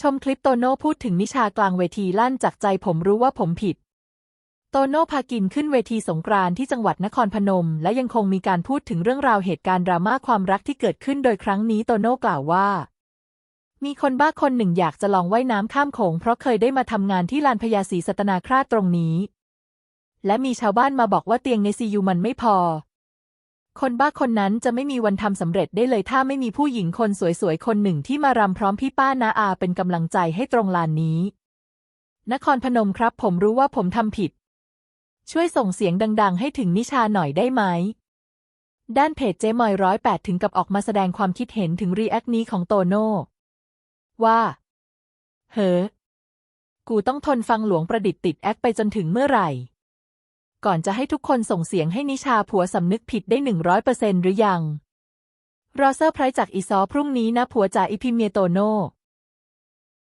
ชมคลิปโตโน่พูดถึงนิชากลางเวทีลั่นจากใจผมรู้ว่าผมผิด โตโน่พากินขึ้นเวทีสงกรานต์ที่จังหวัดนครพนม และยังคงมีการพูดถึงเรื่องราวเหตุการณ์ดราม่าความรักที่เกิดขึ้นโดยครั้งนี้โตโน่กล่าวว่า มีคนบ้าคนหนึ่งอยากจะลองว่ายน้ำข้ามโขงเพราะเคยได้มาทำงานที่ลานพญาศรีสัตนาคราชตรงนี้ และมีชาวบ้านมาบอกว่าเตียงในซียูมันไม่พอ คนบ้าคนนั้นจะไม่มีวันทำสำเร็จได้เลยถ้าไม่มีผู้หญิงคนสวยๆ คนหนึ่งที่มารำพร้อมพี่ป้านาอาเป็นกำลังใจให้ตรงลานนี้ นครพนมครับ ผมรู้ว่าผมทำผิด ช่วยส่งเสียงดัง ๆ ให้ถึงนิชาหน่อยได้ไหม ด้านเพจเจมอยร้อยแปดถึงกับออกมาแสดงความคิดเห็นถึงรีแอคนี้ของโตโน่ ว่า เฮ้อกูต้องทนฟังหลวงประดิษฐ์ติดแอคไปจนถึงเมื่อไหร่ ก่อนจะให้ทุกคนส่งเสียงให้นิชาผัวสำนึกผิดได้หนึ่งร้อยเปอร์เซ็นหรือยัง รอเซอร์ไพรส์จากอีซอพรุ่งนี้นะผัวจ่าอีพิเมียโตโน่